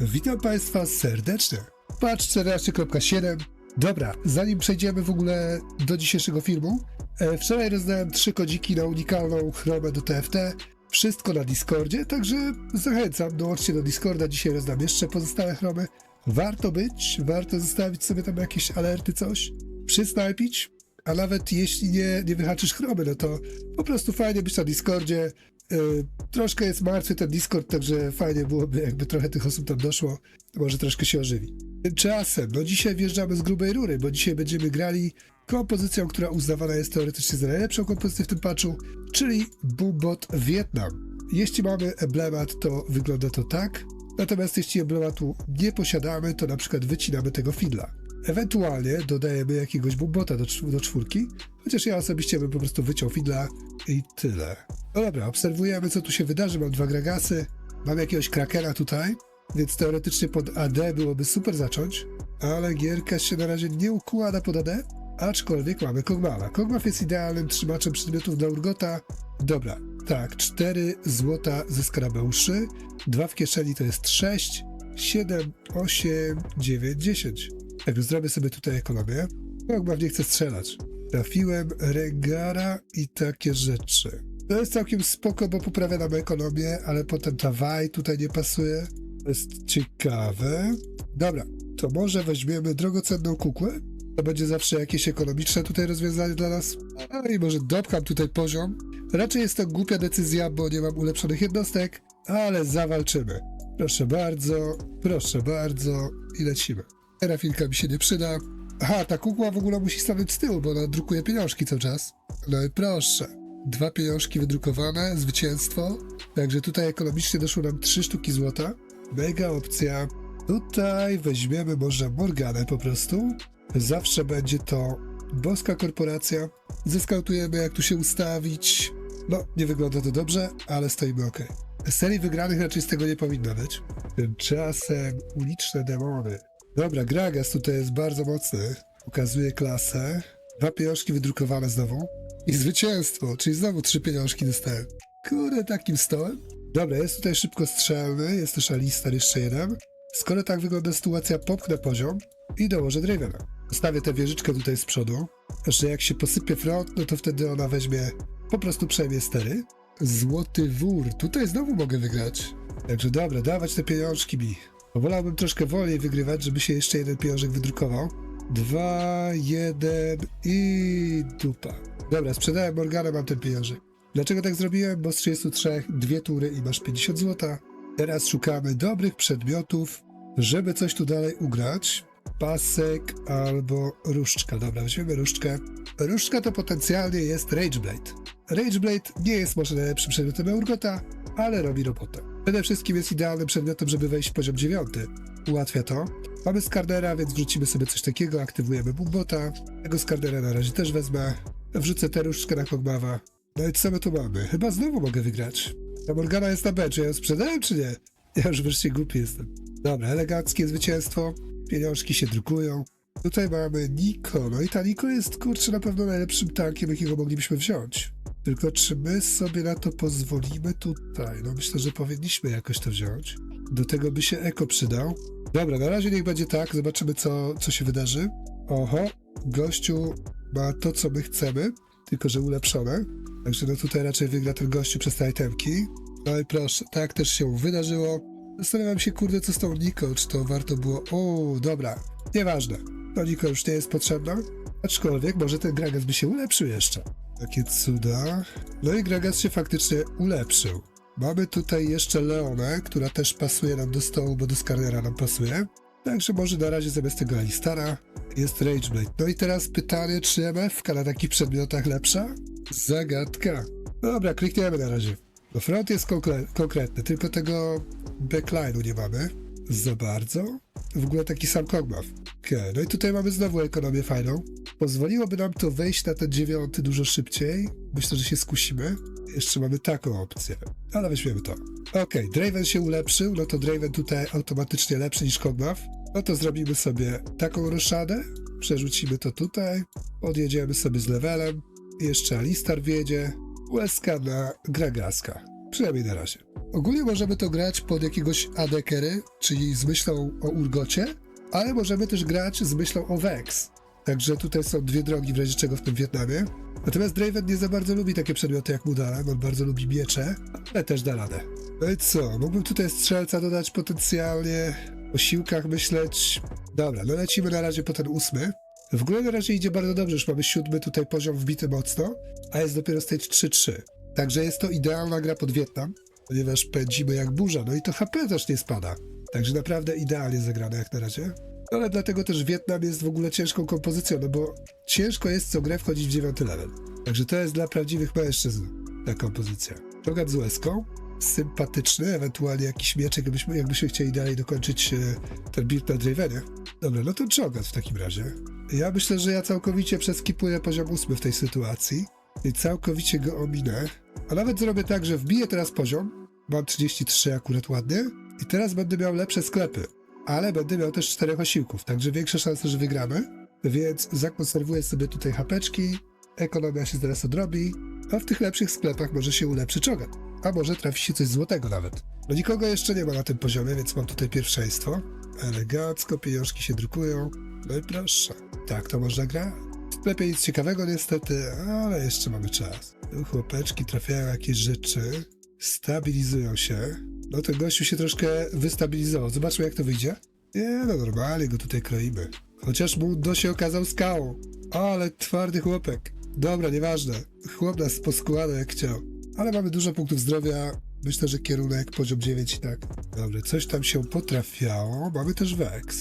Witam Państwa serdecznie. Patch 14.7. Dobra, zanim przejdziemy w ogóle do dzisiejszego filmu, e, wczoraj rozdałem trzy kodziki na unikalną chromę do TFT. Wszystko na Discordzie, także zachęcam, dołączcie do Discorda, dzisiaj rozdam jeszcze pozostałe chromy. Warto być, warto zostawić sobie tam jakieś alerty, coś, przysnajpić, a nawet jeśli nie, nie wyhaczysz chromy, no to po prostu fajnie być na Discordzie. Yy, troszkę jest martwy ten Discord, także fajnie byłoby, jakby trochę tych osób tam doszło. Może troszkę się ożywi. Tymczasem, no dzisiaj wjeżdżamy z grubej rury, bo dzisiaj będziemy grali kompozycją, która uznawana jest teoretycznie za najlepszą kompozycję w tym patchu, czyli Boombot Vietnam. Jeśli mamy emblemat, to wygląda to tak. Natomiast jeśli emblematu nie posiadamy, to na przykład wycinamy tego fidla. Ewentualnie dodajemy jakiegoś bumbota do, do czwórki, chociaż ja osobiście bym po prostu wyciął fidla i tyle. No dobra, obserwujemy co tu się wydarzy. Mam dwa gragasy, mam jakiegoś krakena tutaj, więc teoretycznie pod AD byłoby super zacząć, ale gierka się na razie nie układa pod AD, aczkolwiek mamy Kogmawa. Kogmaw jest idealnym trzymaczem przedmiotów dla Urgota. Dobra, tak, 4 złota ze skarabeuszy, 2 w kieszeni to jest 6, 7, 8, 9, 10. Tak, zrobię sobie tutaj ekonomię. Kogmaw nie chce strzelać. Trafiłem Rengara i takie rzeczy. To jest całkiem spoko, bo poprawia nam ekonomię, ale potem ta waj tutaj nie pasuje. To jest ciekawe. Dobra, to może weźmiemy drogocenną kukłę. To będzie zawsze jakieś ekonomiczne tutaj rozwiązanie dla nas. A i może dopcham tutaj poziom. Raczej jest to głupia decyzja, bo nie mam ulepszonych jednostek, ale zawalczymy. Proszę bardzo, proszę bardzo i lecimy. Terafilka mi się nie przyda. Aha, ta kukła w ogóle musi stanąć z tyłu, bo ona drukuje pieniążki cały czas. No i proszę. Dwa pieniążki wydrukowane, zwycięstwo. Także tutaj ekonomicznie doszło nam trzy sztuki złota. Mega opcja. Tutaj weźmiemy może Morganę po prostu. Zawsze będzie to boska korporacja. Zeskautujemy jak tu się ustawić. No, nie wygląda to dobrze, ale stoimy ok. Serii wygranych raczej z tego nie powinno być. Tymczasem uliczne demony. Dobra, Gragas tutaj jest bardzo mocny. Pokazuje klasę. Dwa pieniążki wydrukowane znowu. I zwycięstwo, czyli znowu trzy pieniążki dostałem. Kurde, takim stołem. Dobra, jest tutaj szybko strzelny, jest też Alistar jeszcze jeden. Skoro tak wygląda sytuacja, popchnę poziom i dołożę Dravena. Zostawię tę wieżyczkę tutaj z przodu, że jak się posypie front, no to wtedy ona weźmie, po prostu przejmie stery. Złoty wór, tutaj znowu mogę wygrać. Także dobra, dawać te pieniążki mi. Wolałbym troszkę wolniej wygrywać, żeby się jeszcze jeden pieniążek wydrukował. Dwa, jeden i dupa. Dobra, sprzedałem Morgana, mam ten pieniążek. Dlaczego tak zrobiłem? Bo z 33 dwie tury i masz 50 złota. Teraz szukamy dobrych przedmiotów, żeby coś tu dalej ugrać. Pasek albo różdżka. Dobra, weźmiemy różdżkę. Różdżka to potencjalnie jest Rageblade. Rageblade nie jest może najlepszym przedmiotem Urgota, ale robi robotę. Przede wszystkim jest idealnym przedmiotem, żeby wejść w poziom 9. Ułatwia to. Mamy Skardera, więc wrzucimy sobie coś takiego, aktywujemy Bumbota. Tego Skardera na razie też wezmę. Wrzucę tę różdżkę na Kogmawa. No i co my tu mamy? Chyba znowu mogę wygrać. Ta Morgana jest na B, czy ja ją sprzedałem, czy nie? Ja już wreszcie głupi jestem. Dobra, eleganckie zwycięstwo. Pieniążki się drukują. Tutaj mamy Niko. No i ta Niko jest, kurczę, na pewno najlepszym tankiem, jakiego moglibyśmy wziąć. Tylko czy my sobie na to pozwolimy tutaj? No myślę, że powinniśmy jakoś to wziąć. Do tego by się Eko przydał. Dobra, na razie niech będzie tak. Zobaczymy, co, co się wydarzy. Oho, gościu ma to, co my chcemy, tylko że ulepszone. Także no tutaj raczej wygra ten gościu przez te itemki. No i proszę, tak też się wydarzyło. Zastanawiam się, kurde, co z tą Niko, czy to warto było... O, dobra, nieważne. To Niko już nie jest potrzebna. Aczkolwiek może ten Gragas by się ulepszył jeszcze. Takie cuda. No i Gragas się faktycznie ulepszył. Mamy tutaj jeszcze Leonę, która też pasuje nam do stołu, bo do Skarnera nam pasuje. Także może na razie zamiast tego Alistara jest Rageblade. No i teraz pytanie, czy MF na takich przedmiotach lepsza? Zagadka. Dobra, klikniemy na razie. No front jest konkre- konkretny, tylko tego backline'u nie mamy. Za bardzo. W ogóle taki sam kogmaw. Okej, no i tutaj mamy znowu ekonomię fajną. Pozwoliłoby nam to wejść na ten dziewiąty dużo szybciej. Myślę, że się skusimy. Jeszcze mamy taką opcję. Ale weźmiemy to. Okej, Draven się ulepszył, no to Draven tutaj automatycznie lepszy niż kogmaw. No to zrobimy sobie taką roszadę. Przerzucimy to tutaj. Odjedziemy sobie z levelem. Jeszcze Alistar wjedzie. Łezka na Gragaska. Przynajmniej na razie. Ogólnie możemy to grać pod jakiegoś AD carry, czyli z myślą o Urgocie, ale możemy też grać z myślą o Vex. Także tutaj są dwie drogi w razie czego w tym Wietnamie. Natomiast Draven nie za bardzo lubi takie przedmioty jak Mudala, on bardzo lubi miecze, ale też da radę. No i co, mógłbym tutaj strzelca dodać potencjalnie, o siłkach myśleć. Dobra, no lecimy na razie po ten ósmy. W ogóle na razie idzie bardzo dobrze, już mamy siódmy tutaj poziom wbity mocno, a jest dopiero stage 3-3. Także jest to idealna gra pod Wietnam, ponieważ pędzimy jak burza, no i to HP też nie spada. Także naprawdę idealnie zagrane jak na razie. Ale dlatego też Wietnam jest w ogóle ciężką kompozycją, no bo ciężko jest co grę wchodzić w dziewiąty level. Także to jest dla prawdziwych mężczyzn ta kompozycja. Czogat z łezką, sympatyczny, ewentualnie jakiś mieczek, jakbyśmy, jakbyśmy chcieli dalej dokończyć e, ten build na Dravenie. Dobra, no to czogat w takim razie. Ja myślę, że ja całkowicie przeskipuję poziom ósmy w tej sytuacji i całkowicie go ominę. A nawet zrobię tak, że wbiję teraz poziom, mam 33 akurat ładnie i teraz będę miał lepsze sklepy, ale będę miał też czterech osiłków, także większe szanse, że wygramy. Więc zakonserwuję sobie tutaj hapeczki, ekonomia się zaraz odrobi, a w tych lepszych sklepach może się ulepszy czogat. A może trafi się coś złotego nawet. No nikogo jeszcze nie ma na tym poziomie, więc mam tutaj pierwszeństwo. Elegancko, pieniążki się drukują. No i proszę. Tak to można grać. W sklepie nic ciekawego niestety, ale jeszcze mamy czas. Chłopeczki trafiają jakieś rzeczy, stabilizują się. No ten gościu się troszkę wystabilizował. Zobaczmy jak to wyjdzie. Nie no, normalnie go tutaj kroimy. Chociaż mu się okazał skałą. Ale twardy chłopek. Dobra, nieważne. Chłop nas poskładał jak chciał. Ale mamy dużo punktów zdrowia. Myślę, że kierunek poziom 9 i tak. Dobra, coś tam się potrafiało. Mamy też Vex.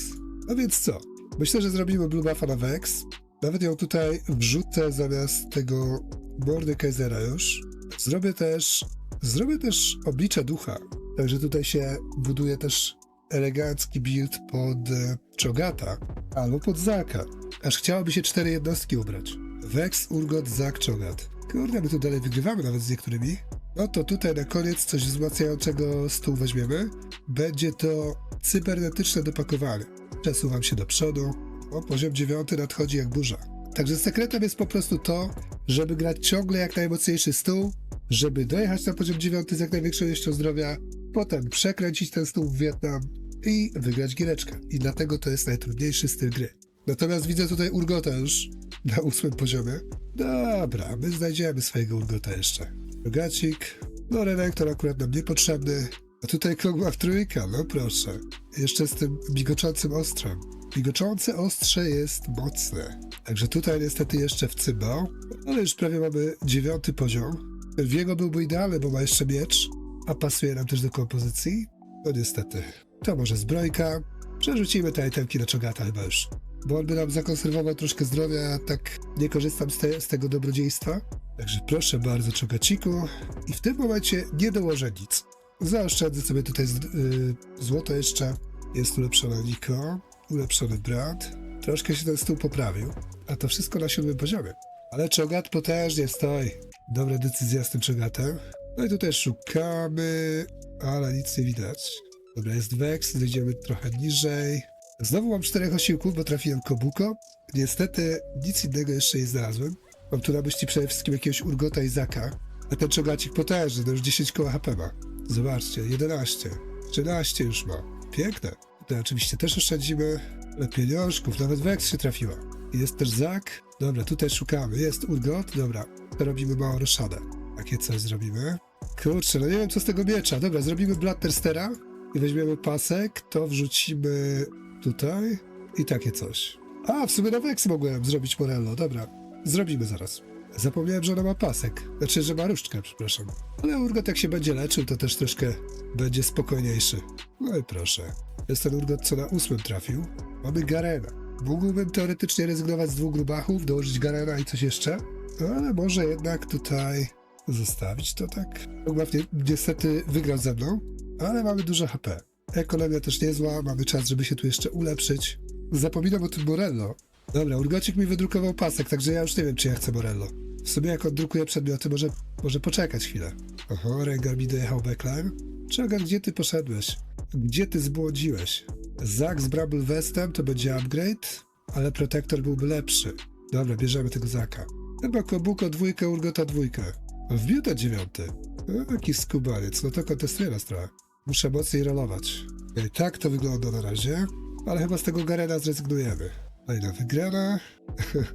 No więc co? Myślę, że zrobimy Blue Buffa na Vex. Nawet ją tutaj wrzucę zamiast tego Mordekaisera już. Zrobię też... Zrobię też oblicze ducha. Także tutaj się buduje też elegancki build pod e, Czogata albo pod Zaka. Aż chciałoby się cztery jednostki ubrać. Vex, Urgot, Zak, Czogat. Kurde, my tu dalej wygrywamy nawet z niektórymi. No to tutaj na koniec coś wzmacniającego stół weźmiemy. Będzie to cybernetyczne dopakowanie. Przesuwam się do przodu. O, poziom dziewiąty nadchodzi jak burza. Także sekretem jest po prostu to, żeby grać ciągle jak najmocniejszy stół, żeby dojechać na poziom dziewiąty z jak największą ilością zdrowia, potem przekręcić ten stół w Wietnam i wygrać giereczkę. I dlatego to jest najtrudniejszy styl gry. Natomiast widzę tutaj Urgota już na ósmym poziomie. Dobra, my znajdziemy swojego Urgota jeszcze. Rogacik, no Renektor akurat nam niepotrzebny. A tutaj Kogłach trójka, no proszę. Jeszcze z tym migoczącym ostrzem. Migoczące ostrze jest mocne. Także tutaj niestety jeszcze wcybał, ale już prawie mamy dziewiąty poziom. W jego byłby idealny, bo ma jeszcze miecz, a pasuje nam też do kompozycji. No niestety. To może zbrojka. Przerzucimy te itemki na Czogata chyba już. Bo on by nam zakonserwował troszkę zdrowia, a tak nie korzystam z, te, z tego dobrodziejstwa. Także proszę bardzo, Czogaciku. I w tym momencie nie dołożę nic. Zaoszczędzę sobie tutaj yy, złoto jeszcze. Jest ulepszone Niko, ulepszony brat. Troszkę się ten stół poprawił, a to wszystko na siódmym poziomie. Ale Czogat potężnie stoi. Dobra decyzja z tym Czogatem. No i tutaj szukamy, ale nic nie widać. Dobra, jest Vex, zejdziemy trochę niżej. Znowu mam czterech osiłków, bo trafiłem Kobuko. Niestety nic innego jeszcze nie znalazłem. Mam tu na myśli przede wszystkim jakiegoś Urgota i Zaka. A ten czogacik potężny, to już 10 koła HP ma. Zobaczcie, 11, 13 już ma. Piękne. Tutaj oczywiście też oszczędzimy. Ale pieniążków, nawet Vex się trafiła. Jest też Zak. Dobra, tutaj szukamy. Jest Urgot, dobra. To robimy małą roszadę. Takie coś zrobimy. Kurczę, no nie wiem co z tego miecza. Dobra, zrobimy Blatterstera i weźmiemy pasek, to wrzucimy tutaj i takie coś. A, w sumie na Vex mogłem zrobić Morello, dobra. Zrobimy zaraz. Zapomniałem, że ona ma pasek. Znaczy, że ma różdżkę, przepraszam. Ale Urgot jak się będzie leczył, to też troszkę będzie spokojniejszy. No i proszę. Jest ten Urgot, co na ósmym trafił. Mamy Garena. Mógłbym teoretycznie rezygnować z dwóch grubachów, dołożyć Garena i coś jeszcze, no, ale może jednak tutaj zostawić to tak. Ogław ni niestety wygrał ze mną, ale mamy dużo HP. Ekonomia też niezła, mamy czas, żeby się tu jeszcze ulepszyć. Zapominam o tym Morello. Dobra, Urgocik mi wydrukował pasek, także ja już nie wiem, czy ja chcę Morello. W sumie jak on drukuje przedmioty, może, może poczekać chwilę. Oho, Rengar mi dojechał backline. Czego, gdzie ty poszedłeś? Gdzie ty zbłodziłeś? Zak z Bramble Westem to będzie upgrade, ale protektor byłby lepszy. Dobra, bierzemy tego Zaka. Chyba Kobuko dwójkę, Urgota dwójkę. Wbił dziewiąty. No, jakiś skubaniec, no to kontestuje trochę. Muszę mocniej rolować. I tak to wygląda na razie, ale chyba z tego Garena zrezygnujemy. Kolejna wygrana.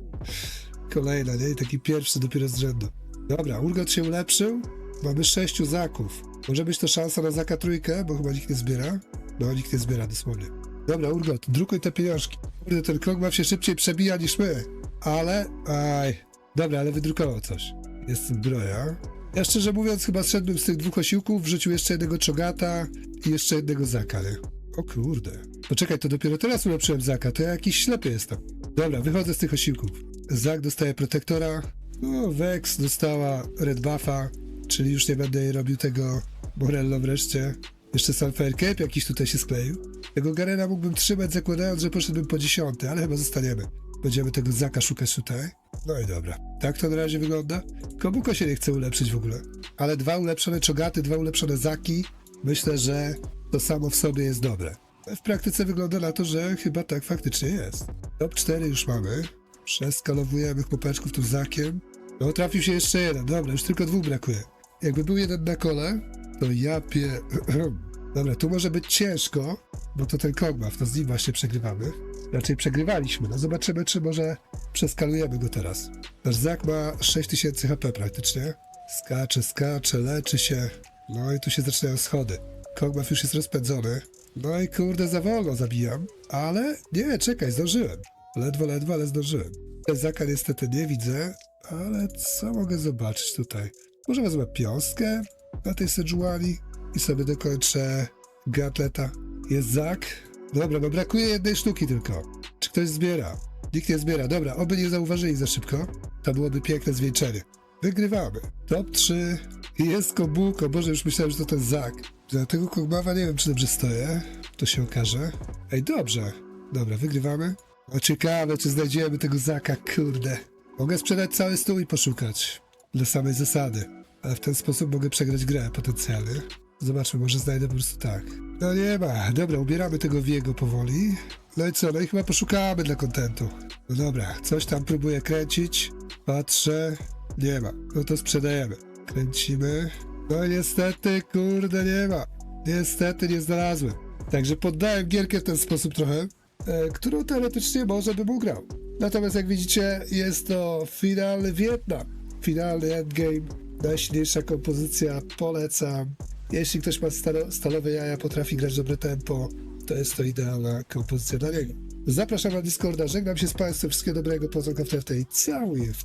Kolejna, nie? Taki pierwszy dopiero z rzędu. Dobra, Urgot się ulepszył. Mamy sześciu zaków. Może być to szansa na zaka trójkę, bo chyba nikt nie zbiera. No, nikt nie zbiera dosłownie. Dobra, Urgot, drukuj te pieniążki. Kurde, ten Kogmaw się szybciej przebija niż my. Ale, aj. Dobra, ale wydrukował coś. Jest zbroja. Ja szczerze mówiąc chyba zszedłbym z tych dwóch osiłków, wrzucił jeszcze jednego czogata i jeszcze jednego zaka, nie? O kurde. Poczekaj, to dopiero teraz ulepszyłem zaka, to ja jakiś ślepy jestem. Dobra, wychodzę z tych osiłków. Zak dostaje protektora. No, Vex dostała red buffa, czyli już nie będę jej robił tego Morello wreszcie. Jeszcze Sunfire Cape jakiś tutaj się skleił. Tego Garena mógłbym trzymać zakładając, że poszedłbym po dziesiąty, ale chyba zostaniemy. Będziemy tego Zaka szukać tutaj. No i dobra. Tak to na razie wygląda. Komuko się nie chce ulepszyć w ogóle. Ale dwa ulepszone czogaty, dwa ulepszone Zaki. Myślę, że to samo w sobie jest dobre. W praktyce wygląda na to, że chyba tak faktycznie jest. Top 4 już mamy. Przeskalowujemy chłopeczków tu Zakiem. No trafił się jeszcze jeden. Dobra, już tylko dwóch brakuje. Jakby był jeden na kole, to ja pie... Dobra, tu może być ciężko, bo to ten Kogmaw, to z nim właśnie przegrywamy. Raczej przegrywaliśmy. No zobaczymy, czy może przeskalujemy go teraz. Nasz Zak ma 6000 HP praktycznie. Skacze, skacze, leczy się. No i tu się zaczynają schody. Kogmaw już jest rozpędzony. No i kurde, za wolno zabijam. Ale nie, czekaj, zdążyłem. Ledwo, ledwo, ale zdążyłem. Zaka niestety nie widzę, ale co mogę zobaczyć tutaj? Może wezmę piąskę na tej Sejuani i sobie dokończę gatleta. Jest Zak. Dobra, bo brakuje jednej sztuki tylko. Czy ktoś zbiera? Nikt nie zbiera. Dobra, oby nie zauważyli za szybko. To byłoby piękne zwieńczenie. Wygrywamy. Top 3. Jest Kobuko. Boże, już myślałem, że to ten Zak. Dla tego Kogmawa nie wiem, czy dobrze stoję. To się okaże. Ej, dobrze. Dobra, wygrywamy. O, ciekawe, czy znajdziemy tego Zaka, kurde. Mogę sprzedać cały stół i poszukać. Dla samej zasady. Ale w ten sposób mogę przegrać grę potencjalnie. Zobaczmy, może znajdę po prostu tak. No nie ma. Dobra, ubieramy tego Wiego powoli. No i co? No i chyba poszukamy dla kontentu. No dobra, coś tam próbuję kręcić. Patrzę. Nie ma. No to sprzedajemy. Kręcimy. No niestety, kurde, nie ma. Niestety nie znalazłem. Także poddałem gierkę w ten sposób trochę, e, którą teoretycznie może bym ugrał. Natomiast jak widzicie, jest to finalny Wietnam. Finalny endgame. Najsilniejsza kompozycja, polecam. Jeśli ktoś ma stalo, stalowe jaja, potrafi grać dobre tempo, to jest to idealna kompozycja dla niego. Zapraszam na Discorda, żegnam się z Państwem, wszystkiego dobrego, pozdrowienia w TFT i całuję w.